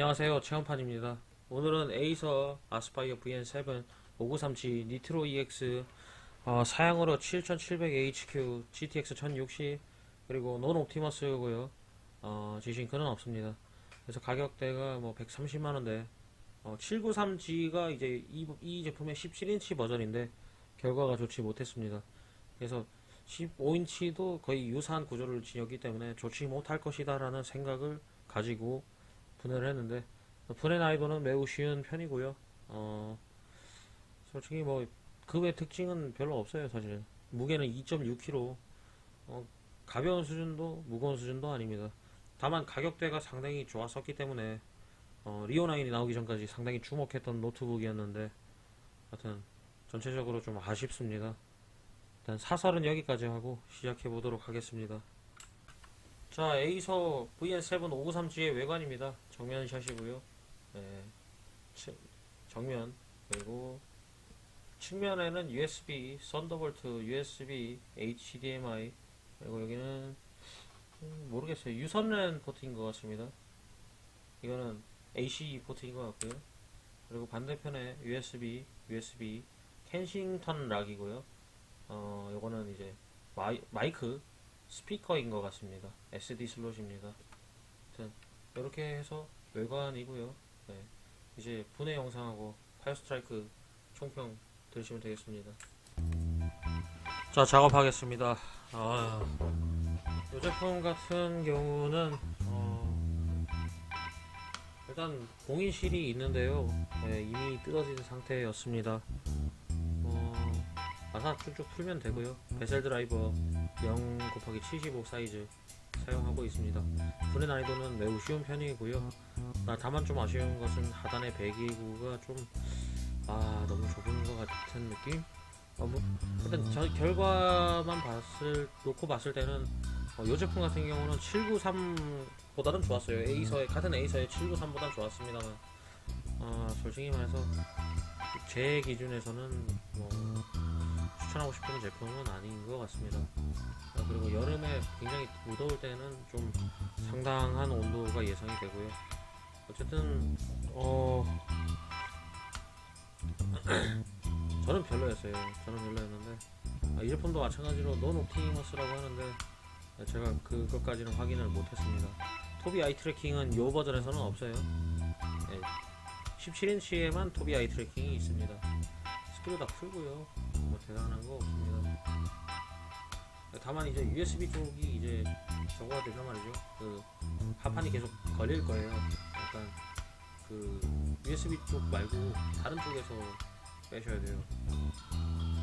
안녕하세요. 체험판입니다. 오늘은 에이서 아스파이어 VN7 5937 니트로 EX 어, 사양으로 7700HQ GTX 1060 그리고 논 옵티머스고요. 어, 지싱크는 없습니다. 그래서 가격대가 뭐 130만원대. 어, 793G가 이제 이, 이 제품의 17인치 버전인데 결과가 좋지 못했습니다. 그래서 15인치도 거의 유사한 구조를 지녔기 때문에 좋지 못할 것이다 라는 생각을 가지고 분해를 했는데 분해 난이도는 매우 쉬운 편이고요. 어, 솔직히 뭐 급의 특징은 별로 없어요, 사실. 무게는 2.6kg. 어, 가벼운 수준도 무거운 수준도 아닙니다. 다만 가격대가 상당히 좋았었기 때문에 어, 리오9이 나오기 전까지 상당히 주목했던 노트북이었는데 하여튼 전체적으로 좀 아쉽습니다. 일단 사설은 여기까지 하고 시작해 보도록 하겠습니다. 자, 에이서 VN7 593G의 외관입니다. 정면 샷이고요. 네, 측- 정면 그리고 측면에는 USB, 썬더볼트, USB, HDMI 그리고 여기는 음, 모르겠어요. 유선랜 포트인 것 같습니다. 이거는 AC 포트인 것 같고요. 그리고 반대편에 USB, USB, 켄싱턴 락이고요. 어, 요거는 이제 마이, 마이크 스피커인 것 같습니다. SD 슬롯입니다. 아무튼 이렇게 해서 외관이고요. 네. 이제 분해 영상하고 파이어 스트라이크 총평 들으시면 되겠습니다. 자 작업하겠습니다. 아, 이 제품 같은 경우는 어, 일단 봉인실이 있는데요. 네, 이미 뜯어진 상태였습니다. 어, 마사 쭉쭉 풀면 되고요. 베셀 드라이버 0 곱하기 75 사이즈 사용하고 있습니다. 분해 난이도는 매우 쉬운 편이고요. 아, 다만 좀 아쉬운 것은 하단의 배기구가 좀 아, 너무 좁은 것 같은 느낌? 어, 뭐, 일단 저 결과만 봤을 놓고 봤을 때는 어, 이 제품 같은 경우는 793보다는 좋았어요. 에이서의 같은 에이서의 793보다는 좋았습니다만 어, 솔직히 말해서 제 기준에서는 뭐 추천하고 싶은 제품은 아닌 것 같습니다. 아, 그리고 여름에 굉장히 무더울 때는 좀 상당한 온도가 예상이 되고요. 어쨌든 어 저는 별로였어요. 저는 별로였는데 아, 이 제품도 마찬가지로 논 옵티머스라고 하는데 제가 그것까지는 확인을 못했습니다. 토비 아이 트래킹은 이 버전에서는 없어요. 네, 17인치에만 토비 아이 트래킹이 있습니다. 스크류 다 풀고요. 뭐 대단한 거 없습니다. 다만 이제 USB 쪽이 이제 저거가 되면 말이죠. 그 하판이 계속 걸릴 거예요. 약간 그 USB 쪽 말고 다른 쪽에서 빼셔야 돼요.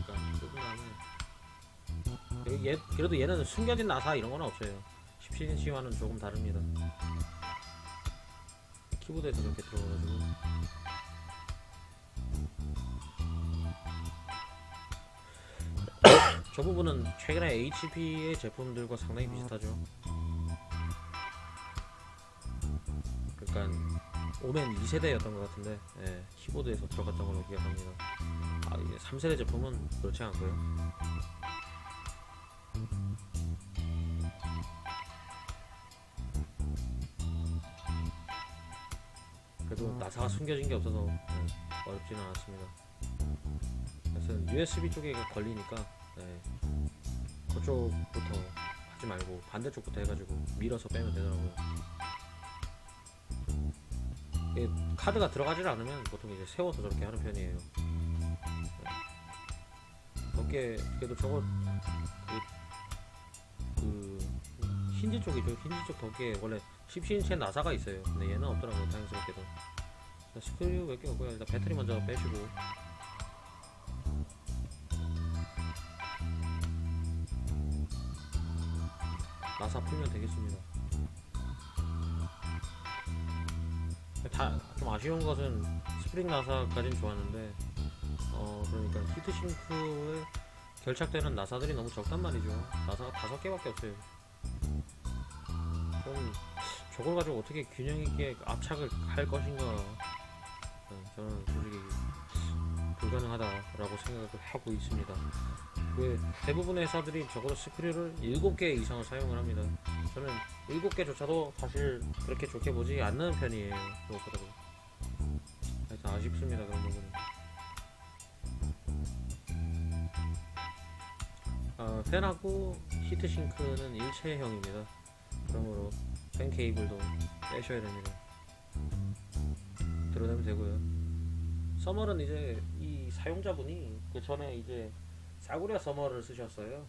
그러니까 그리고 얘 그래도 얘는 숨겨진 나사 이런 건 없어요. 17인치와는 조금 다릅니다. 키보드에서 그렇게 들어가가지고 저 부분은 최근에 HP의 제품들과 상당히 비슷하죠. 그러니까 오멘 2세대였던 것 같은데 예, 키보드에서 들어갔던 걸로 기억합니다. 아, 이제 3세대 제품은 그렇지 않고요. 그래도 나사가 숨겨진 게 없어서 예, 어렵지는 않았습니다. 그래서 USB 쪽에 걸리니까 예, 그쪽부터 하지 말고 반대쪽부터 해가지고 밀어서 빼면 되더라고요. 이게 카드가 들어가질 않으면 보통 이제 세워서 저렇게 하는 편이에요. 덕게 그래도 저거 그, 그 힌지 쪽이죠. 힌지 쪽 덕에 원래 17인치에 나사가 있어요. 근데 얘는 없더라고요. 다행스럽게도. 자, 스크류 몇 개 없고요. 일단 배터리 먼저 빼시고. 나사 풀면 되겠습니다. 다 좀 아쉬운 것은 스프링 나사까지는 좋았는데 어 그러니까 히트 싱크에 결착되는 나사들이 너무 적단 말이죠. 나사가 다섯 개밖에 없어요. 좀 저걸 가지고 어떻게 균형 있게 압착을 할 것인가 네, 저는 솔직히 불가능하다라고 생각을 하고 있습니다. 왜 대부분의 회사들이 적어도 스크류를 7개 이상을 사용을 합니다. 저는 7개조차도 사실 그렇게 좋게 보지 않는 편이에요. 무엇보다도. 하여튼 아쉽습니다. 그런 부분은. 아, 팬하고 히트싱크는 일체형입니다. 그러므로 팬 케이블도 빼셔야 됩니다. 드러내면 되고요. 서멀은 이제 이 사용자분이 그 전에 이제 싸구려 서머를 쓰셨어요.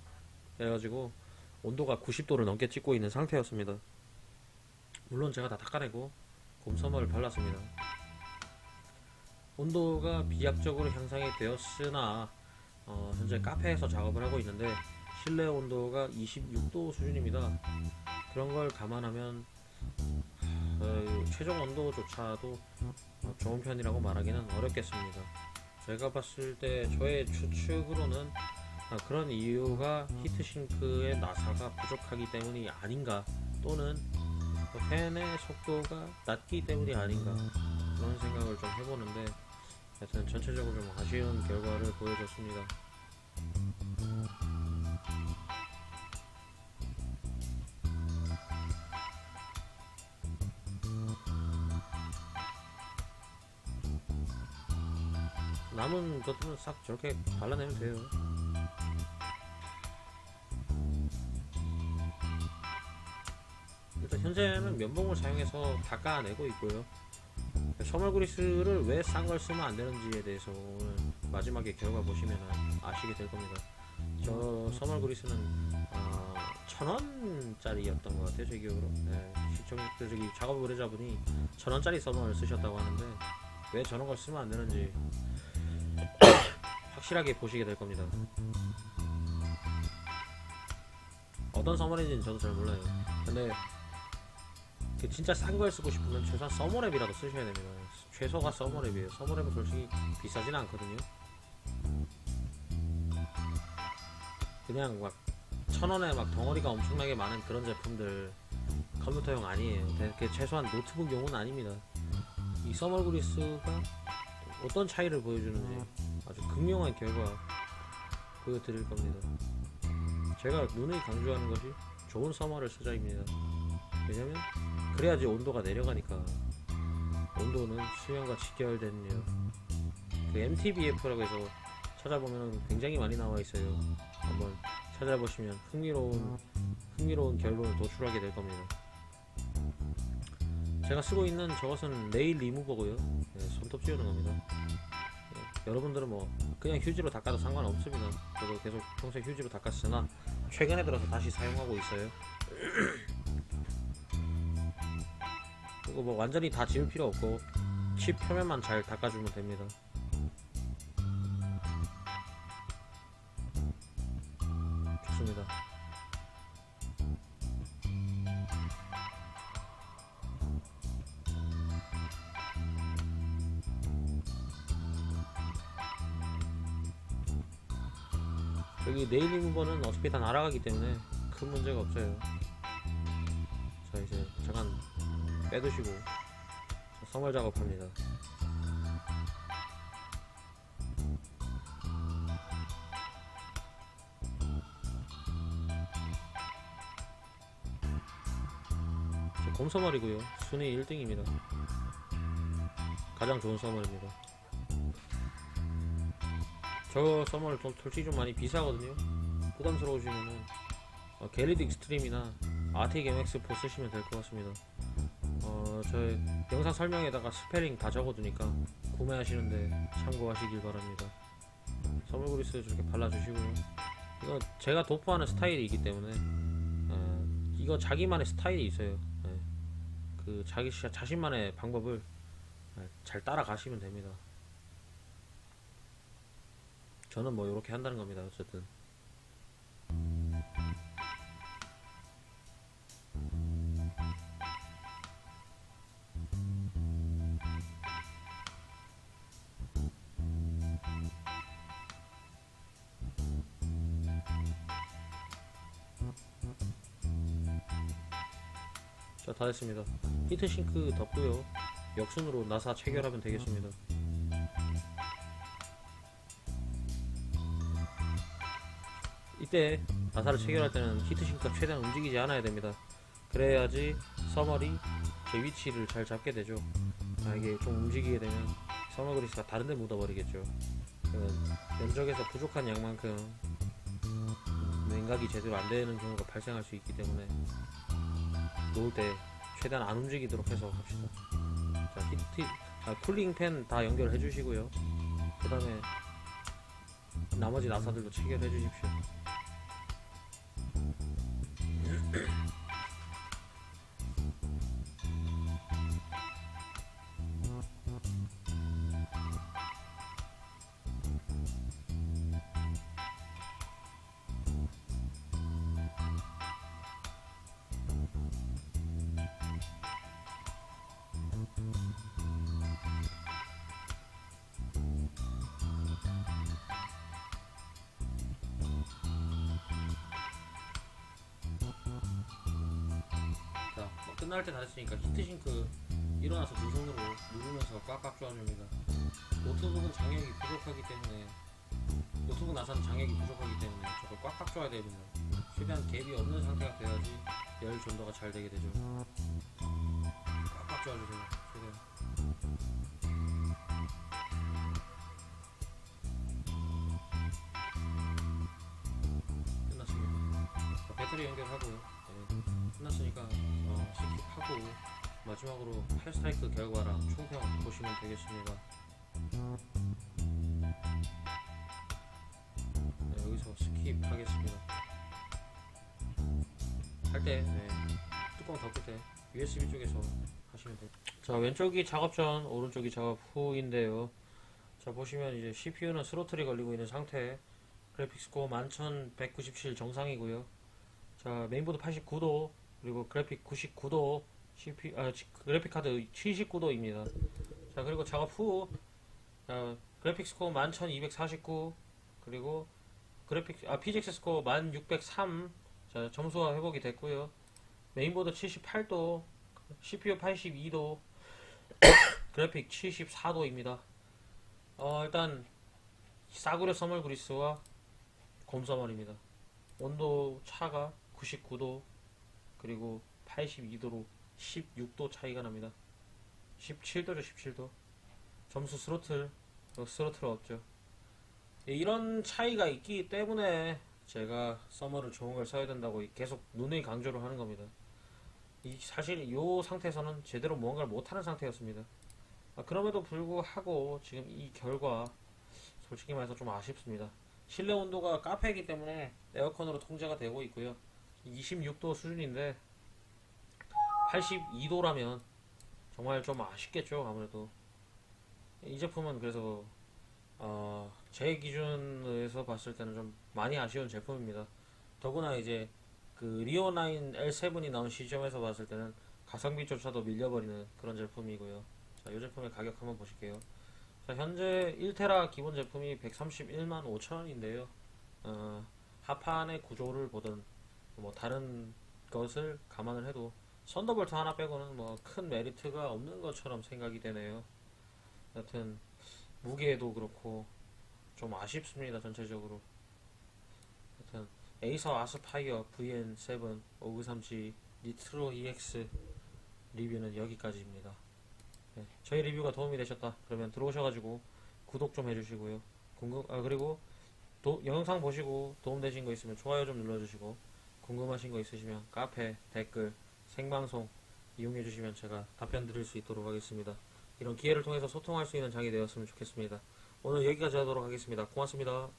그래가지고 온도가 90도를 넘게 찍고 있는 상태였습니다. 물론 제가 다 닦아내고 곰 서머를 발랐습니다. 온도가 비약적으로 향상이 되었으나 어, 현재 카페에서 작업을 하고 있는데 실내 온도가 26도 수준입니다. 그런 걸 감안하면 어, 최종 온도조차도 어, 좋은 편이라고 말하기는 어렵겠습니다. 제가 봤을 때 저의 추측으로는 아, 그런 이유가 히트싱크의 나사가 부족하기 때문이 아닌가 또는 그 팬의 속도가 낮기 때문이 아닌가 그런 생각을 좀 해보는데 하여튼 전체적으로 좀 아쉬운 결과를 보여줬습니다. 남은 것들은 싹 저렇게 발라내면 돼요. 일단 현재는 면봉을 사용해서 닦아내고 있고요. 셔멀 그리스를 왜 싼 걸 쓰면 안 되는지에 대해서 오늘 마지막에 결과 보시면 아시게 될 겁니다. 저 서멀 그리스는 아, 천 원짜리였던 것 같아요, 제 기억으로. 네, 시청 그 저기 작업 의뢰자분이 천 원짜리 서멀을 쓰셨다고 하는데 왜 저런 걸 쓰면 안 되는지 확실하게 보시게 될 겁니다. 어떤 서머인지는 저도 잘 몰라요. 근데 그 진짜 싼 걸 쓰고 싶으면 최소한 서머랩이라도 쓰셔야 됩니다. 최소가 서머랩이에요. 서머랩은 솔직히 비싸진 않거든요. 그냥 막 천 원에 막 덩어리가 엄청나게 많은 그런 제품들 컴퓨터용 아니에요. 그 최소한 노트북용은 아닙니다. 이 서머 그리스가 어떤 차이를 보여주는지 아주 극명한 결과 보여드릴 겁니다. 제가 눈이 강조하는 것이 좋은 서머를 쓰자입니다. 왜냐면 그래야지 온도가 내려가니까 온도는 수면과 직결되는요. 그 MTBF라고 해서 찾아보면 굉장히 많이 나와 있어요. 한번 찾아보시면 흥미로운 흥미로운 결론을 도출하게 될 겁니다. 제가 쓰고 있는 저것은 네일 리무버고요. 네, 손톱 지우는 겁니다. 네, 여러분들은 뭐 그냥 휴지로 닦아도 상관없습니다. 저도 계속 평소에 휴지로 닦았으나 최근에 들어서 다시 사용하고 있어요. 그리고 뭐 완전히 다 지울 필요 없고 칩 표면만 잘 닦아주면 됩니다. 여기 네일 리무버는 어차피 다 날아가기 때문에 큰 문제가 없어요. 자 이제 잠깐 빼두시고 자, 선물 작업합니다. 곰서머리고요. 순위 1등입니다. 가장 좋은 서머입니다. 저 서머를 좀 솔직히 좀 많이 비싸거든요. 부담스러우시면은 어, 갤리드 익스트림이나 아틱 MX4 쓰시면 될 것 같습니다. 어, 저의 영상 설명에다가 스페링 다 적어두니까 구매하시는데 참고하시길 바랍니다. 서머 그리스 저렇게 발라주시고요. 이거 제가 도포하는 스타일이기 때문에 어, 이거 자기만의 스타일이 있어요. 예. 그 자기 자- 자신만의 방법을 예, 잘 따라가시면 됩니다. 저는 뭐 이렇게 한다는 겁니다. 어쨌든. 자, 다 됐습니다. 히트싱크 덮고요. 역순으로 나사 체결하면 되겠습니다. 이때 나사를 체결할 때는 히트싱크가 최대한 움직이지 않아야 됩니다. 그래야지 서멀이 제 위치를 잘 잡게 되죠. 아, 이게 좀 움직이게 되면 서멀 그리스가 다른 데 묻어버리겠죠. 그러면 면적에서 부족한 양만큼 냉각이 제대로 안 되는 경우가 발생할 수 있기 때문에 놓을 때 최대한 안 움직이도록 해서 합시다. 자, 히트, 아, 쿨링 팬 다 연결해 주시고요. 그 다음에 나머지 나사들도 체결해 주십시오. 끝날 때다 됐으니까 히트싱크 일어나서 두 손으로 누르면서 꽉꽉 조아줍니다. 노트북은 장력이 부족하기 때문에 노트북 나사는 장력이 부족하기 때문에 저걸 꽉꽉 조아야 되거든요. 최대한 갭이 없는 상태가 돼야지 열 전도가 잘 되게 되죠. 꽉꽉 조아주세요. 스킵하고 마지막으로 팔스트라이크 결과랑 총평 보시면 되겠습니다. 네, 여기서 스킵 하겠습니다. 할때 네, 뚜껑 덮을 때 USB 쪽에서 하시면 돼요. 자 왼쪽이 작업 전, 오른쪽이 작업 후인데요. 자 보시면 이제 CPU는 스로틀이 걸리고 있는 상태. 그래픽스 코어 11197 정상이고요. 자 메인보드 89도 그리고 그래픽 99도 CPU 아 지- 그래픽 카드 79도입니다. 자 그리고 작업 후 자, 그래픽 스코어 11249 그리고 그래픽 아 PGX 스코어 1603 자, 점수가 회복이 됐고요. 메인보드 78도 CPU 82도 그래픽 74도입니다. 어 일단 싸구려 서멀 그리스와 곰서멀입니다. 온도 차가 99도 그리고 82도로 16도 차이가 납니다. 17도죠 17도. 점수 스로틀 어, 스로틀 없죠. 예, 이런 차이가 있기 때문에 제가 서머를 좋은 걸 써야 된다고 계속 누누이 강조를 하는 겁니다. 이 사실 이 상태에서는 제대로 무언가를 못하는 상태였습니다. 아, 그럼에도 불구하고 지금 이 결과 솔직히 말해서 좀 아쉽습니다. 실내 온도가 카페이기 때문에 에어컨으로 통제가 되고 있고요. 26도 수준인데 82도라면 정말 좀 아쉽겠죠 아무래도. 이 제품은 그래서 어, 제 기준에서 봤을 때는 좀 많이 아쉬운 제품입니다. 더구나 이제 그 리오9 L7이 나온 시점에서 봤을 때는 가성비조차도 밀려버리는 그런 제품이고요. 자, 이 제품의 가격 한번 보실게요. 자, 현재 1테라 기본 제품이 131만 5천원인데요. 어, 하판의 구조를 보든 뭐 다른 것을 감안을 해도 썬더볼트 하나 빼고는 뭐 큰 메리트가 없는 것처럼 생각이 되네요. 여튼 무게도 그렇고 좀 아쉽습니다 전체적으로. 여튼 에이서 아스파이어 VN7 5937 니트로 EX 리뷰는 여기까지입니다. 네, 저희 리뷰가 도움이 되셨다 그러면 들어오셔가지고 구독 좀 해주시고요. 궁금 아 그리고 도, 영상 보시고 도움 되신 거 있으면 좋아요 좀 눌러주시고 궁금하신 거 있으시면 카페 댓글 생방송 이용해 주시면 제가 답변 드릴 수 있도록 하겠습니다. 이런 기회를 통해서 소통할 수 있는 장이 되었으면 좋겠습니다. 오늘 여기까지 하도록 하겠습니다. 고맙습니다.